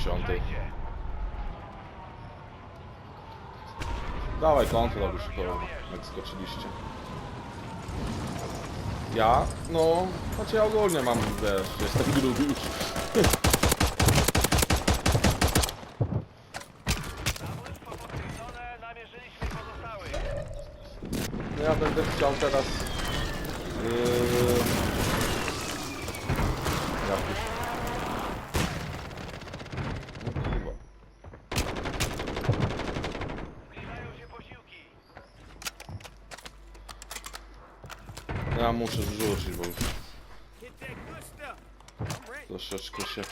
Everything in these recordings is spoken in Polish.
dziesiątej. Dawaj kontrol już to, jak skoczyliście. Ja? No, znaczy ja ogólnie mam, wiesz, jestem gruby już. No ja będę chciał teraz... Yy... Jakiś... No kurwa. Zbliżają się posiłki. Ja muszę zrzucić, bo już troszeczkę się...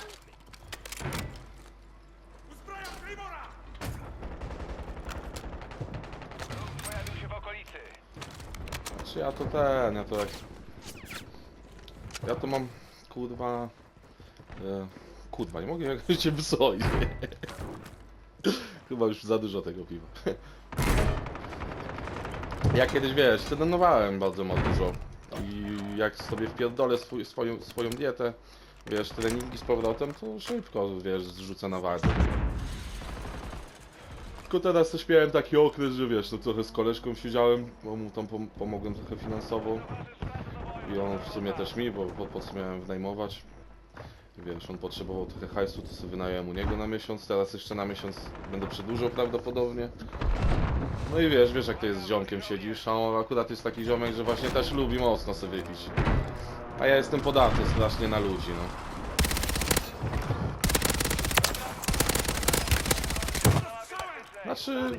Znaczy ja to ten, ja to jak... Ja to mam, kurwa... E, kurwa, nie mogę jakoś się wysłoić. Chyba już za dużo tego piwa. Ja kiedyś, wiesz, trenowałem bardzo dużo. I jak sobie wpierdolę swój, swoją, swoją dietę, wiesz, treningi z powrotem, to szybko, wiesz, zrzucę na wagę. Tylko teraz też miałem taki okres, że wiesz, no trochę z koleżką siedziałem, bo mu tam pom pomogłem trochę finansowo. I on w sumie też mi, bo po, po co miałem wynajmować. Wiesz, on potrzebował trochę hajsu, to sobie wynająłem u niego na miesiąc, teraz jeszcze na miesiąc będę przedłużał prawdopodobnie. No i wiesz, wiesz jak to jest z ziomkiem siedzisz, a on akurat jest taki ziomek, że właśnie też lubi mocno sobie wypić. A ja jestem podatny strasznie na ludzi, no. Znaczy,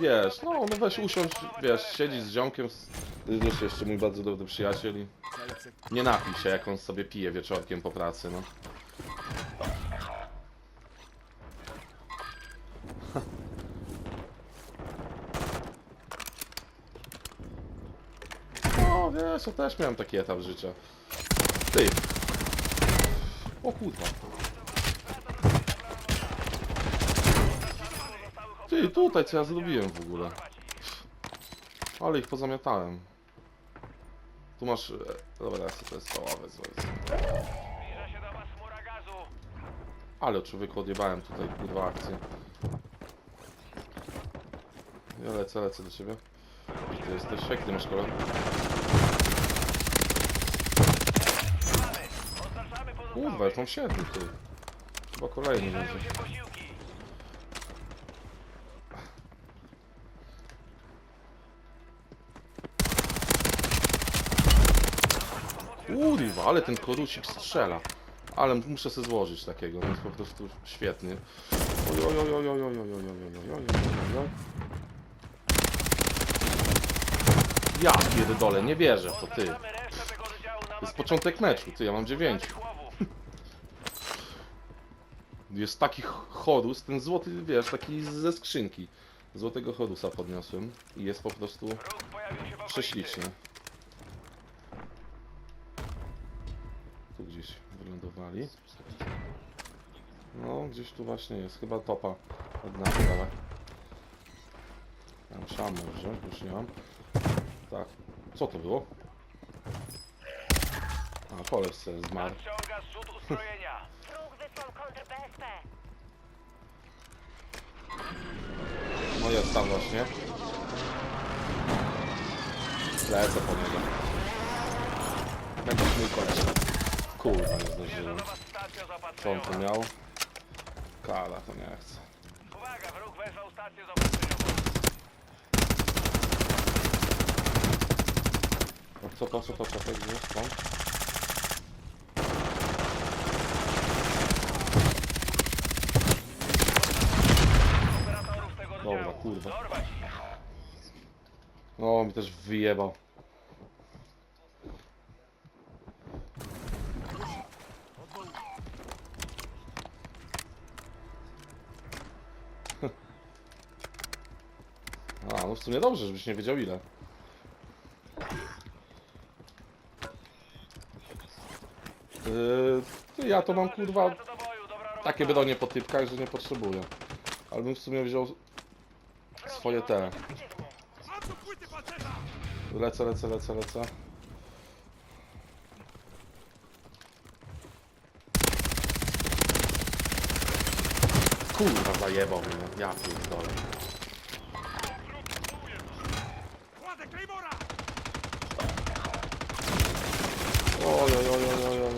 wiesz, no, no weź usiądź, wiesz, siedzisz z ziomkiem, jest jeszcze mój bardzo dobry przyjaciel i nie napij się, jak on sobie pije wieczorkiem po pracy, no. No, wiesz, ja też miałem taki etap życia. Ty. O kurwa. Ty, tutaj co ja zrobiłem w ogóle. Ale ich pozamiatałem. Tu masz... e, Dobra, ja sobie to jest chmura gazu. Ale człowieku odjebałem tutaj kurwa akcję. Ja lecę, lecę do ciebie. Ty jesteś? Jak Kurwa, już mam siedmiu, ty. Chyba kolejny będzie. Kurwa, ale ten korusik strzela. Ale muszę sobie złożyć takiego, on jest po prostu świetny. Oj, oj, oj, oj, oj, oj, oj, oj, oj, oj, oj, oj, oj, oj. Ja pierdolę, nie wierzę to, ty. To jest początek meczu, ty, ja mam dziewięć. chłowów. Jest taki ch- chorus, ten złoty, wiesz, taki ze skrzynki. Złotego chorusa podniosłem i jest po prostu prześlicznie. Tu gdzieś wylądowali. No, gdzieś tu właśnie jest, chyba topa od nas, ale... Ammo wziąć, bo już nie mam. Tak, co to było? A, koleś sobie zmarł. Nadciąga zrzut uzbrojenia. Wróg wysłał kontr BSP. No jest tam właśnie. Lecę po niego. Będziesz mój koleżka. Kurwa, nie zdążyłem. stacja Co on tu miał? Kala, to nie chcę. Uwaga, wróg wezwał stację zaopatrzeniową. Cofam, cofam, cofam, cofam. Dobra, kurwa. No, mi też wyjebał. A, no w sumie dobrze, żebyś nie wiedział ile. Yy, ja to mam kurwa takie bronie po typkach, że nie potrzebuję. Ale bym w sumie wziął swoje te. Lecę, lecę, lecę, lecę. Kurwa, zajebał mnie, ja pierdolę. Oj, oj, oj, oj, oj, oj.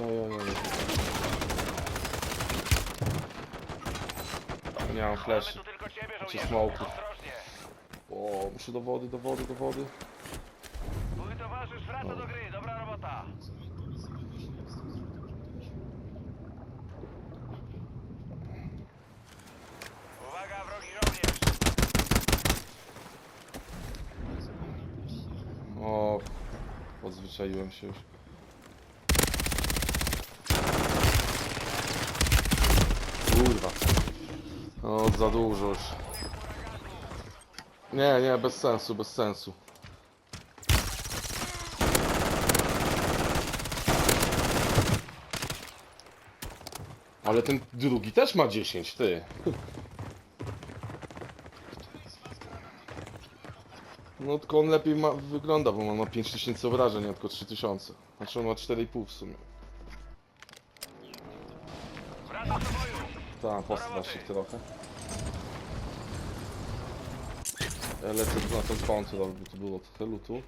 Nie mam flash. Czy. Ostrożnie. O, muszę do wody, do wody, do wody. Twój towarzysz wraca do gry. Dobra robota. Uwaga, wrogi żołnierz. O, odzwyczaiłem się już. Kurwa. O, za dużo już. Nie, nie, bez sensu, bez sensu. Ale ten drugi też ma 10, ty. No tylko on lepiej ma, wygląda, bo on ma 5000 obrażeń, a tylko 3000. Znaczy on ma 4,5 w sumie. Tak, postra się trochę. Ja lecę na ten kontur, aby tu było trochę lutu.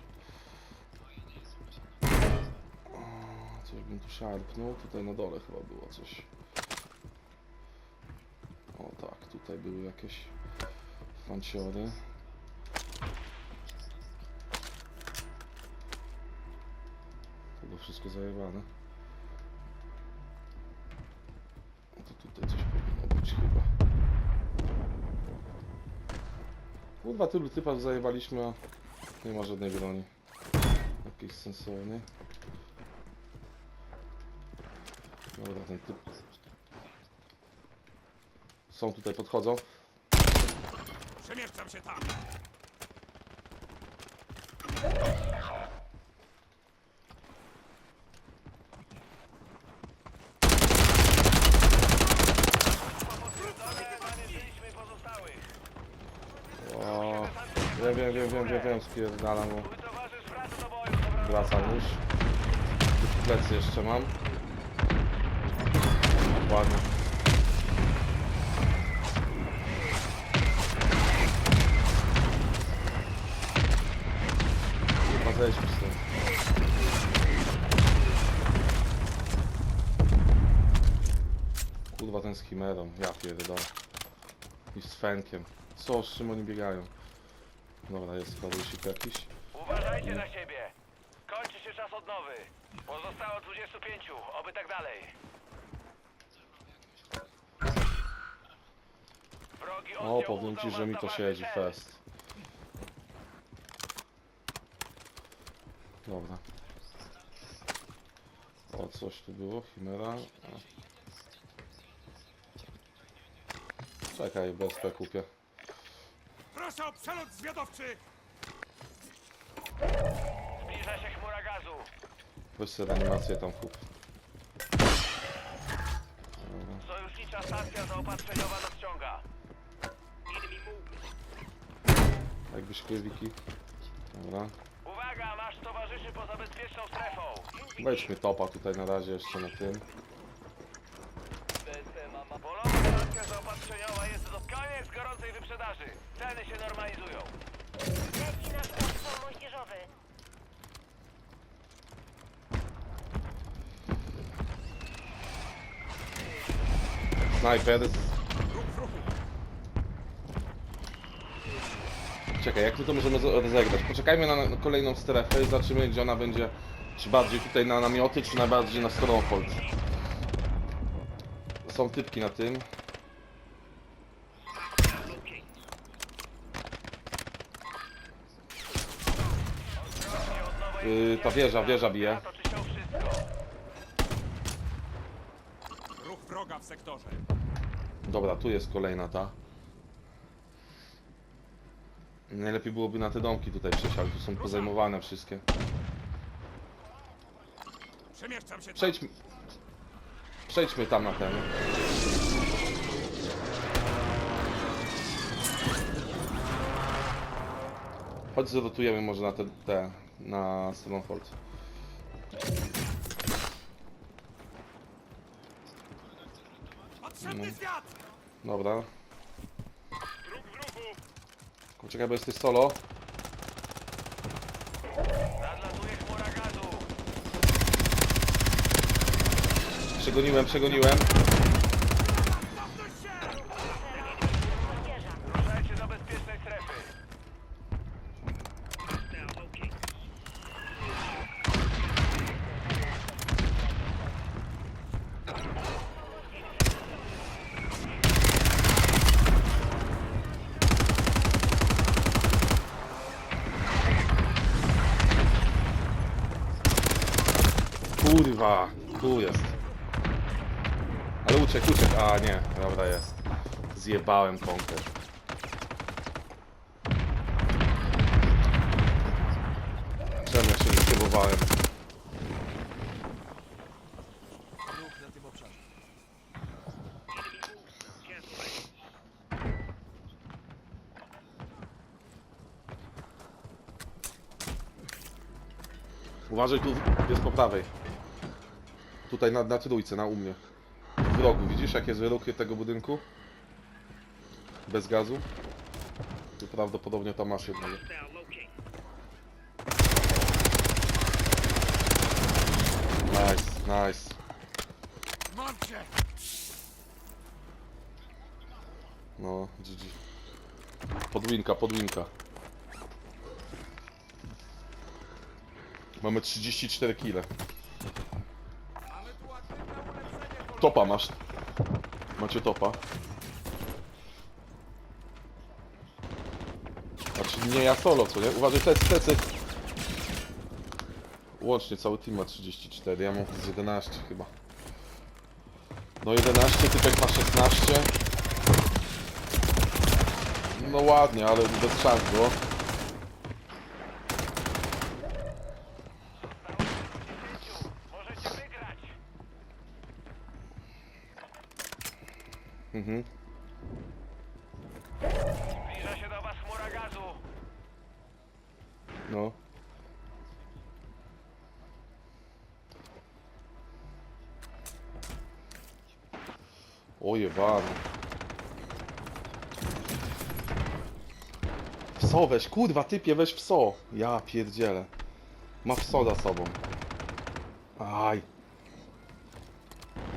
Coś bym tu szarpnął, tutaj na dole chyba było coś. O tak, tutaj były jakieś fanciory. To było wszystko zajebane. Kurwa, tylu typa zajebaliśmy, a nie ma żadnej broni. Jakiejś sensownej. Dobra, ten typ... Są tutaj, podchodzą. Przemieszczam się tam! Wiem, wiem, wiem, wiem, wiem, wiem, spierdalam, robota. wracam już. Tu jeszcze mam. Ładnie. Chyba zejdźmy stąd. Kurwa ten z chimerą, ja pierdolę. I z fenkiem. Co, z czym oni biegają? Dobra, jest kładusik jakiś. Uważajcie na siebie. Kończy się czas odnowy. Pozostało 25. Oby tak dalej. Wrogi O, oddział powiem ci, że mi to siedzi cel. fest. Dobra. O, coś tu było, Chimera. A. Czekaj, BSP kupię. Proszę o przelot zwiadowczy! Zbliża się chmura gazu. Weź sobie animację tam kup. Sojusznicza stacja zaopatrzeniowa nadciąga. Jakbyś krywiki. Dobra. Uwaga, masz towarzyszy poza bezpieczną strefą. Wejdźmy topa tutaj na razie jeszcze na tym. Stacja zaopatrzeniowa jest do koniec gorącej wyprzedaży. Ceny się normalizują. Leci nasz moździerzowy. Snajper. Czekaj, jak my to możemy z- rozegrać? Poczekajmy na, na kolejną strefę i zobaczymy gdzie ona będzie. Czy bardziej tutaj na namioty, czy na bardziej na Stronghold. Są typki na tym. Yy, ta wieża, wieża bije. Ruch wroga w sektorze. Dobra, tu jest kolejna ta. Najlepiej byłoby na te domki tutaj przejść, ale tu są pozajmowane wszystkie. Przemieszczam się tam! Przejdźmy. Przejdźmy tam na ten. Chodź zrotujemy może na te, te na Stronghold. Potrzebny zwiat! Dobra. Czekaj, bo jesteś solo. Nadlatuje chmura gazu. Przegoniłem, przegoniłem. Kurwa, tu jest. Ale uciekł, uciekł. A nie, dobra jest. Zjebałem konkę. Czemu ja się nie próbowałem? Uważaj, tu jest po prawej. Tutaj na, na trójce, na u mnie. W rogu, widzisz jak jest ruch tego budynku? Bez gazu? Tu prawdopodobnie tam masz jednego. Nice, nice. No, GG. Podwinka, podwinka. Mamy 34 kile. Topa masz. Macie topa. Znaczy nie ja solo, co nie? Uważaj, plecy, plecy. Łącznie cały team ma 34, ja mam z 11 chyba. No 11, typek ma 16. No ładnie, ale bez szans było. Mhm. Zbliża się do was chmura gazu. No. Ojebany. Wso weź, kurwa typie, weź wso. Ja pierdzielę. Ma wso za sobą. Aj.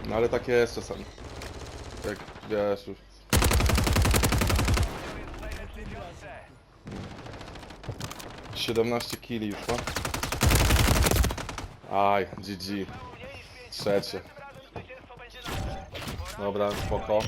No ale tak jest czasami. Jak wiesz. 17 kili już ma. Aj, GG. Trzecie. Dobra, spoko.